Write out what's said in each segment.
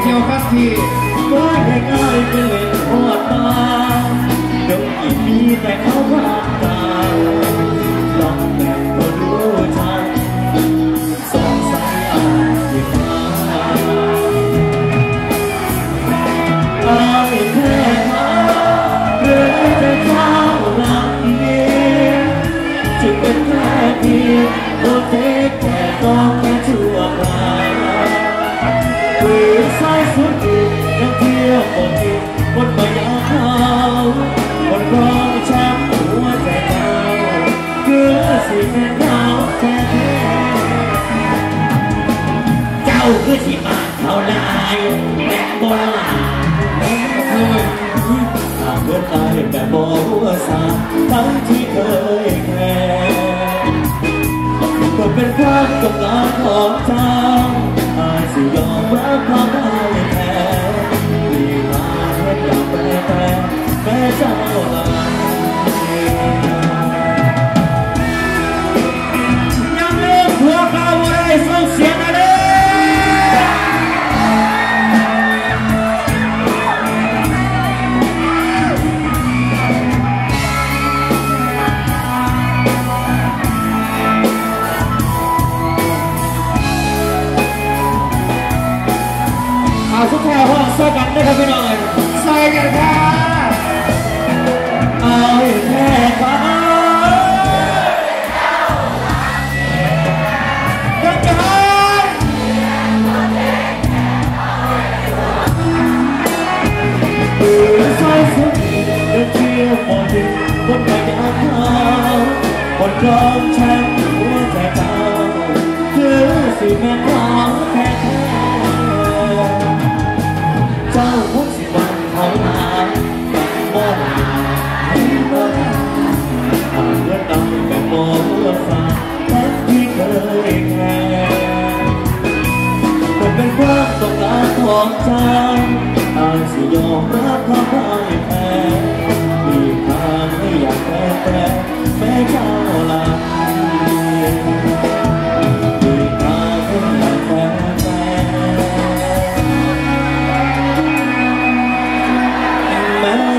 เที่ยวคัสทีเมื่อได้กลายเป็นเล่นหัวตาดงกี่ปีแต่เขาผ่านตาลองแต่ก็รู้ชัดสงสัยอาจจะมาอายแค่เขาหรือจะเจ้าหลักเดียวจะเป็นแค่เพียงโปรเทค แม่เมื่อตายแบบโบราณทั้งที่เคยแค่ก็เป็นความต้องการของเจ้าอ ม่ขอ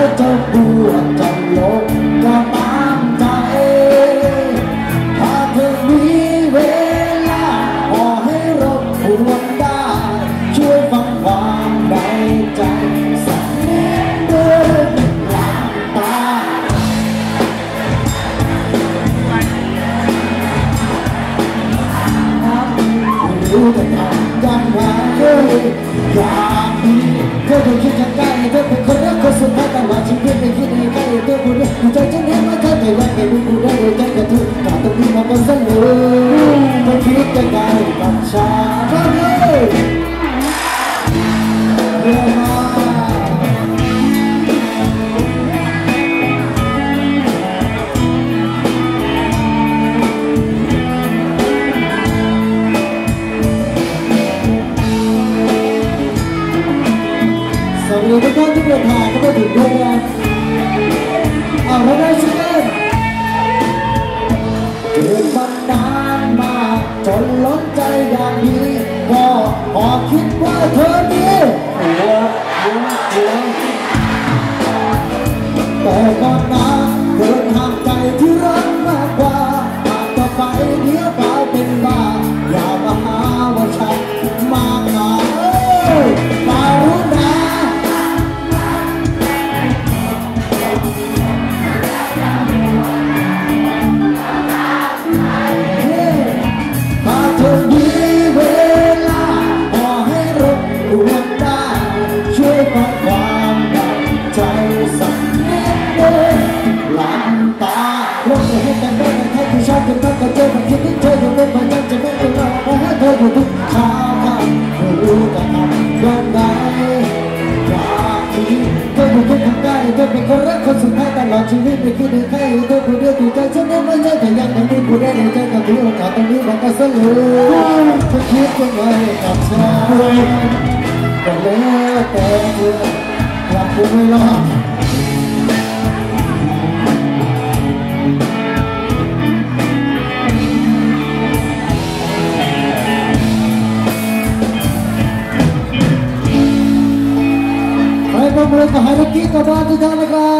แล้วจะบวกจะลบก็ตามใจถ้าเธอมีเวลาขอให้รบกวนได้ ช่วยฟังความในใจสักนิดเดินหลับตารู้จะทำยังไงอยากมีเธอต้องคิดยังไงเธอ ใจฉันเห็นว่าเธอแต่ว่าไม่รู้กูได้โดยใจกระทุกกาต้องมีมาเป็นเสนอเธอคิดยังไงกับฉันเรื่องมาสวัสดีทุกท่านที่เดินทางเข้ามาถึงด้วยนะ เอาแล้ได้ใช่ไหมเกิดมันนานมากจนล้นใจอย่างนี้ก็พอคิดว่าเธอ ลอดชีวิตไม่คิดถึงใครเธอคนเดียวที่ใจฉันนั้นไม่ใช่แต่ยังไม่มีผู้ใดในใจกับที่โอกาสตรงนี้มันก็เสลือเธอคิดยังไงกับฉันก็แล้วแต่เธอรักกูไม่รอดให้ประมือกับฮารุกิกับบ้านทุกท่านนะครับ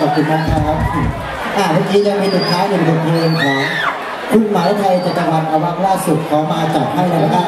ขอบคุณมากครับอ่าเมื่อกี้ยังมีหนึ่งท้ายหนึ่งบทเพลงของคุณหมายไทยจักรวรรดิอวังล่าสุดขอมาจัดให้เลยนะครับ